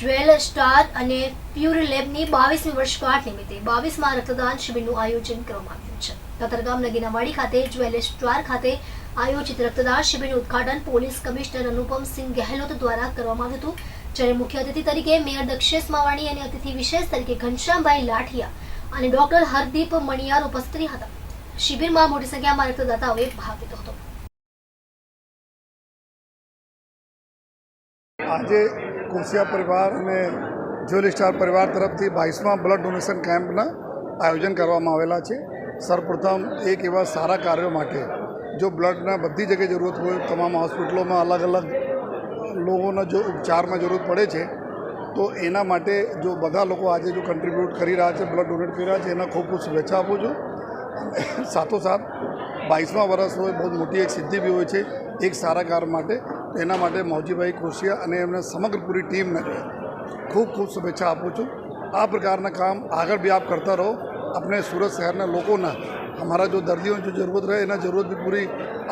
Jewel star અને pure લેબની બાવીસમી વર્ષગાંઠ નિમિત્તે બાવીસમાં રક્તદાન શિબિરનું આયોજન કરવામાં આવ્યું છે. કતરગામ નગીનાવાડી ખાતે જ્વેલ સ્ટાર ખાતે આયોજિત રક્તદાન શિબિરનું ઉદ્ઘાટન પોલીસ કમિશનર અનુપમસિંહ ગહેલોત દ્વારા કરવામાં આવ્યું હતું. જ્યારે મુખ્ય અતિથિ તરીકે મેયર દક્ષેશ માવાણી અને અતિથિ વિશેષ તરીકે ઘનશ્યામભાઈ લાઠિયા અને ડોક્ટર હરદીપ મણિયાર ઉપસ્થિત હતા. શિબિરમાં મોટી સંખ્યામાં રક્તદાતાઓએ ભાગ લીધો હતો. આજે કોશિયા પરિવાર અને જ્વેલ સ્ટાર પરિવાર તરફથી બાવીસમાં બ્લડ ડોનેશન કેમ્પના આયોજન કરવામાં આવેલા છે. સર્વપ્રથમ એક એવા સારા કાર્યો માટે જો બ્લડના બધી જગ્યાએ જરૂરત હોય, તમામ હોસ્પિટલોમાં અલગ અલગ લોકોના જો ઉપચારમાં જરૂરત પડે છે, તો એના માટે જો બધા લોકો આજે જો કન્ટ્રીબ્યુટ કરી રહ્યા છે, બ્લડ ડોનેટ કરી રહ્યા છે, એના ખૂબ ખૂબ શુભેચ્છા આપું છું. સાથોસાથ બાવીસમાં વર્ષ હોય, બહુ મોટી એક સિદ્ધિ બી હોય છે, એક સારા કાર માટે તો એના માટે મૌજીભાઈ ખુશિયા અને એમને સમગ્ર પૂરી ટીમને ખૂબ ખૂબ શુભેચ્છા આપું છું. આ પ્રકારના કામ આગળ બી આપ કરતા રહો. આપણે સુરત શહેરના લોકોના અમારા જો દર્દીઓની જો જરૂરત રહે, એના જરૂરત બી પૂરી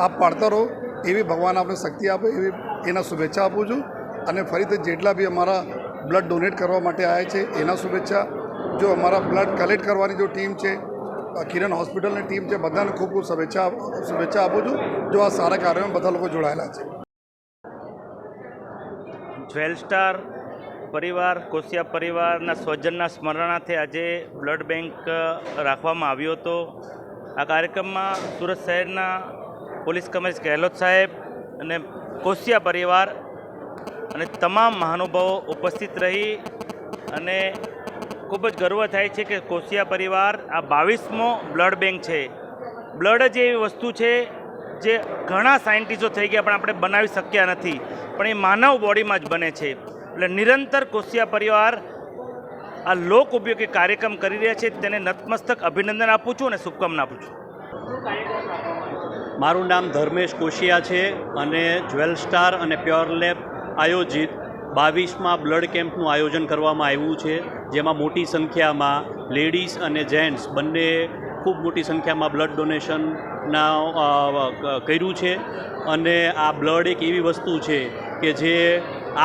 આપ પાડતા રહો. એવી ભગવાન આપણે શક્તિ આપે, એવી એના શુભેચ્છા આપું છું. અને ફરીથી જેટલા બી અમારા બ્લડ ડોનેટ કરવા માટે આવ્યા છે, એના શુભેચ્છા. જો અમારા બ્લડ કલેક્ટ કરવાની જો ટીમ છે કિરણ હોસ્પિટલની ટીમ છે, બધાને ખૂબ ખૂબ શુભેચ્છા શુભેચ્છા આપું છું. જો આ સારા કાર્યોમાં બધા લોકો જોડાયેલા છે. જ્વેલ સ્ટાર પરિવાર, કોશિયા પરિવારના સ્વજનના સ્મરણાર્થે આજે બ્લડ બેંક રાખવામાં આવ્યો હતો. આ કાર્યક્રમમાં સુરત શહેરના પોલીસ કમિશનર ગેહલોત સાહેબ અને કોશિયા પરિવાર અને તમામ મહાનુભાવો ઉપસ્થિત રહી અને ખૂબ જ ગર્વ થાય છે કે કોશિયા પરિવાર આ બાવીસમો બ્લડ બેંક છે. બ્લડ જ એવી વસ્તુ છે જે ઘણા સાયન્ટિસ્ટો થઈ ગયા પણ આપણે બનાવી શક્યા નથી. પણ એ માનવ બોડીમાં જ બને છે. એટલે નિરંતર કોશિયા પરિવાર આ લોક ઉપયોગી કાર્યક્રમ કરી રહ્યા છે. તેને નતમસ્તક અભિનંદન આપું છું અને શુભકામના આપું છું. મારું નામ ધર્મેશ કોશિયા છે અને જ્વેલ સ્ટાર અને પ્યોર લેબ આયોજિત બાવીસમાં બ્લડ કેમ્પનું આયોજન કરવામાં આવ્યું છે. જેમાં મોટી સંખ્યામાં લેડીઝ અને જેન્ટ્સ બંને ખૂબ મોટી સંખ્યામાં બ્લડ ડોનેશનના કર્યું છે. અને આ બ્લડ એક એવી વસ્તુ છે કે જે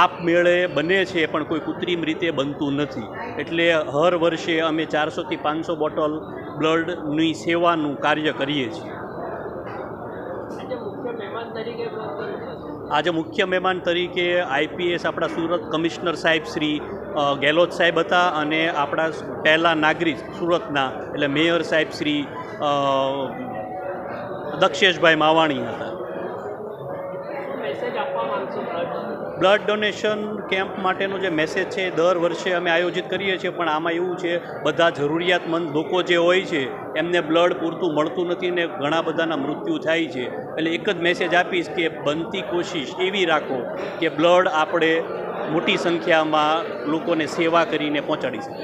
આપમેળે બને છે પણ કોઈ કૃત્રિમ રીતે બનતું નથી. એટલે હર વર્ષે અમે ચારસોથી પાંચસો બોટલ બ્લડની સેવાનું કાર્ય કરીએ છીએ. આજે મુખ્ય મહેમાન તરીકે આઈપીએસ આપણા સુરત કમિશનર સાહેબ શ્રી ગેહલોત સાહેબ હતા અને આપણા પહેલાં નાગરિક સુરતના એટલે મેયર સાહેબ શ્રી દક્ષેશભાઈ માવાણી હતા. બ્લડ ડોનેશન કેમ્પ માટેનો જે મેસેજ છે દર વર્ષે અમે આયોજિત કરીએ છીએ પણ આમાં એવું છે બધા જરૂરિયાતમંદ લોકો જે હોય છે એમને બ્લડ પૂરતું મળતું નથી ને ઘણા બધાના મૃત્યુ થાય છે. એટલે એક જ મેસેજ આપીશ કે બનતી કોશિશ એવી રાખો કે બ્લડ આપણે મોટી સંખ્યામાં લોકોને સેવા કરીને પહોંચાડી શકીએ